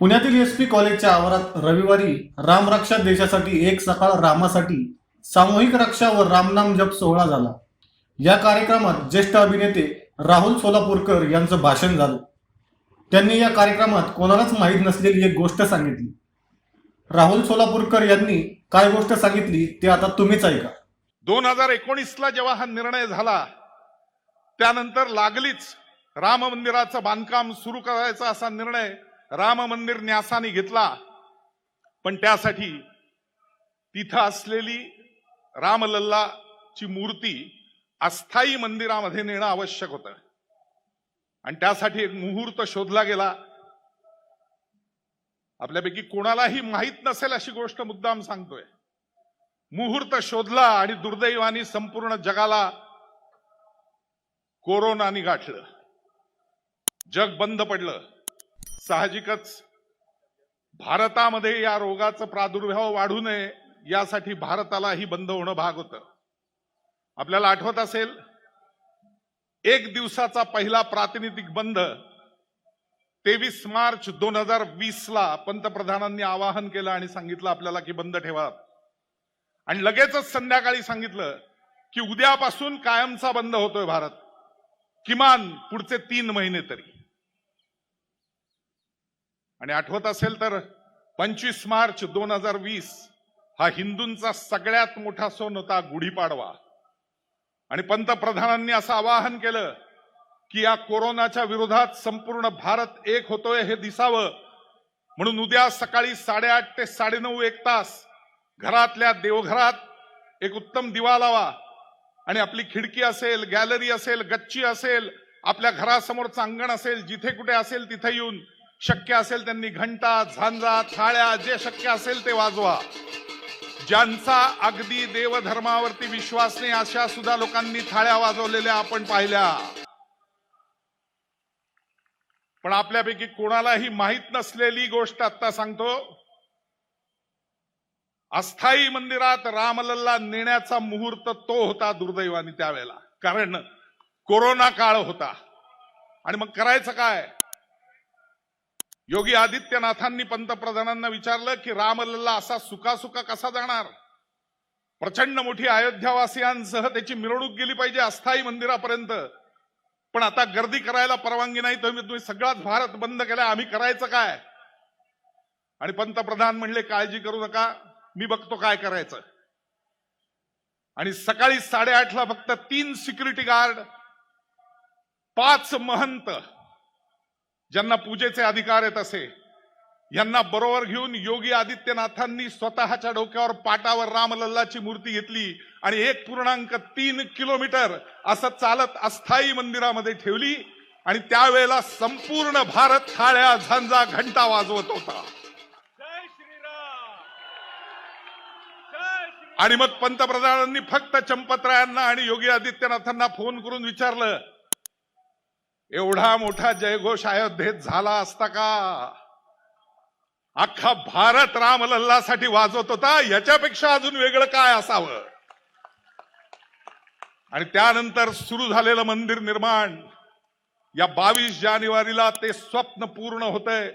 पुण्यातील S P कॉलेजच्या आवारात रविवारी रामरक्षा देशासाठी एक सकाळ रामासाठी सामूहिक रक्षा व रामनाम जप सोहळा झाला. या कार्यक्रमात ज्येष्ठ अभिनेते राहुल सोलापूरकर यांचं भाषण झालं. त्यांनी या कार्यक्रमात कोणालाच माहीत नसलेली एक गोष्ट सांगितली. राहुल सोलापूरकर यांनी काय गोष्ट सांगितली ते आता तुम्हीच ऐका. दोन हजार एकोणीसला जेव्हा हा निर्णय झाला त्यानंतर लागलीच राम मंदिराचं बांधकाम सुरू करायचा असा निर्णय राम मंदिर न्यासाने घेतला. पण त्यासाठी तिथं असलेली रामलल्लाची मूर्ती अस्थायी मंदिरामध्ये नेणं आवश्यक होतं. आणि त्यासाठी एक मुहूर्त शोधला गेला. आपल्यापैकी कोणालाही माहीत नसेल अशी गोष्ट मुद्दाम सांगतोय. मुहूर्त शोधला आणि दुर्दैवाने संपूर्ण जगाला कोरोनाने गाठलं. जग बंद पडलं. साहजिकच भारतामध्ये या रोगाचा प्रादुर्भाव वाढू नये यासाठी भारतालाही बंद होणं भाग होतं. आपल्याला आठवत असेल एक दिवसाचा पहिला प्रातिनिधिक बंद तेवीस मार्च दोन हजार वीस ला पंतप्रधानांनी आवाहन केलं आणि सांगितलं आपल्याला की बंद ठेवा. आणि लगेचच संध्याकाळी सांगितलं की उद्यापासून कायमचा बंद होतोय भारत. किमान पुढचे तीन महिने तरी. आणि आठवत असेल तर पंचवीस मार्च दोन हजार वीस हा हिंदूंचा सगळ्यात मोठा सण होता गुढीपाडवा. आणि पंतप्रधानांनी असं आवाहन केलं की या कोरोनाच्या विरोधात संपूर्ण भारत एक होतोय हे दिसावं. म्हणून उद्या सकाळी साडेआठ ते साडेनऊ एक तास घरातल्या देवघरात एक उत्तम दिवा लावा. आणि आपली खिडकी असेल गॅलरी असेल गच्ची असेल आपल्या घरासमोरचं अंगण असेल जिथे कुठे असेल तिथे येऊन शक्य असेल त्यांनी घंटा झांजा थाळ्या जे शक्य असेल ते वाजवा. ज्यांचा अगदी देवधर्मावरती विश्वास नाही अशा सुद्धा लोकांनी थाळ्या वाजवलेल्या आपण पाहिल्या. पण आपल्यापैकी कोणालाही माहीत नसलेली गोष्ट आता सांगतो. अस्थायी मंदिरात रामलल्ला नेण्याचा मुहूर्त तो होता दुर्दैवाने त्यावेळेला. कारण कोरोना काळ होता. आणि मग करायचं काय? योगी आदित्यनाथांनी पंतप्रधानांना विचारलं की रामलल्ला असा सुकासुका कसा जाणार? प्रचंड मोठी अयोध्यावासियांसह त्याची मिरवणूक गेली पाहिजे अस्थायी मंदिरापर्यंत. पण आता गर्दी करायला परवानगी नाही तुम्ही तुम्ही सगळाच भारत बंद केला आम्ही करायचं काय? आणि पंतप्रधान म्हणले काळजी करू नका मी बघतो काय करायचं. आणि सकाळी साडेआठला फक्त तीन सिक्युरिटी गार्ड पाच महंत ज्यांना पूजेचे अधिकार आहेत असे यांना बरोबर घेऊन योगी आदित्यनाथांनी स्वतःच्या डोक्यावर पाटावर रामलल्लाची मूर्ती घेतली आणि एक पूर्णांक तीन किलोमीटर असं चालत अस्थायी मंदिरामध्ये ठेवली आणि त्यावेळेला संपूर्ण भारत थाळ्या झांजा घंटा वाजवत होता. आणि मग पंतप्रधानांनी फक्त चंपतरायांना आणि योगी आदित्यनाथांना फोन करून विचारलं एवढा मोठा जयघोष अयोध्येत झाला असता का? अख्खा भारत रामलल्लासाठी वाजवत होता याच्यापेक्षा अजून वेगळं काय असावं? आणि त्यानंतर सुरू झालेलं मंदिर निर्माण. या बावीस जानेवारीला ते स्वप्न पूर्ण होतंय.